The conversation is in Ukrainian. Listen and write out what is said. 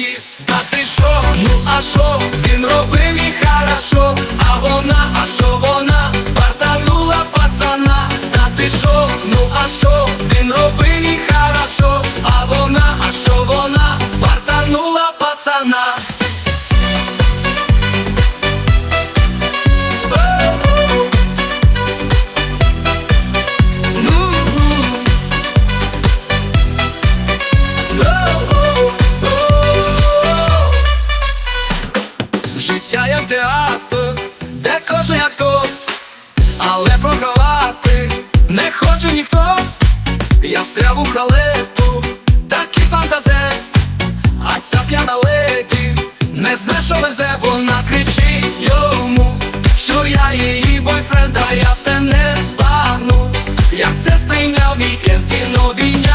кіс. Та ти шо, ну а шо, він робив їй хорошо. А вона, а шо вона, бартанула пацана. Та ти шо, ну а шо, він робив їй хорошо. А вона, а шо вона, бартанула пацана театр, де кожен актор, але програвати не хоче ніхто. Я встряв у халепу, такий фантазе, а ця п'яна леді не знає, що везе, вона кричить йому, що я її бойфренд, а я все не збагну. Як це сприйняв мій кент, він обійняв.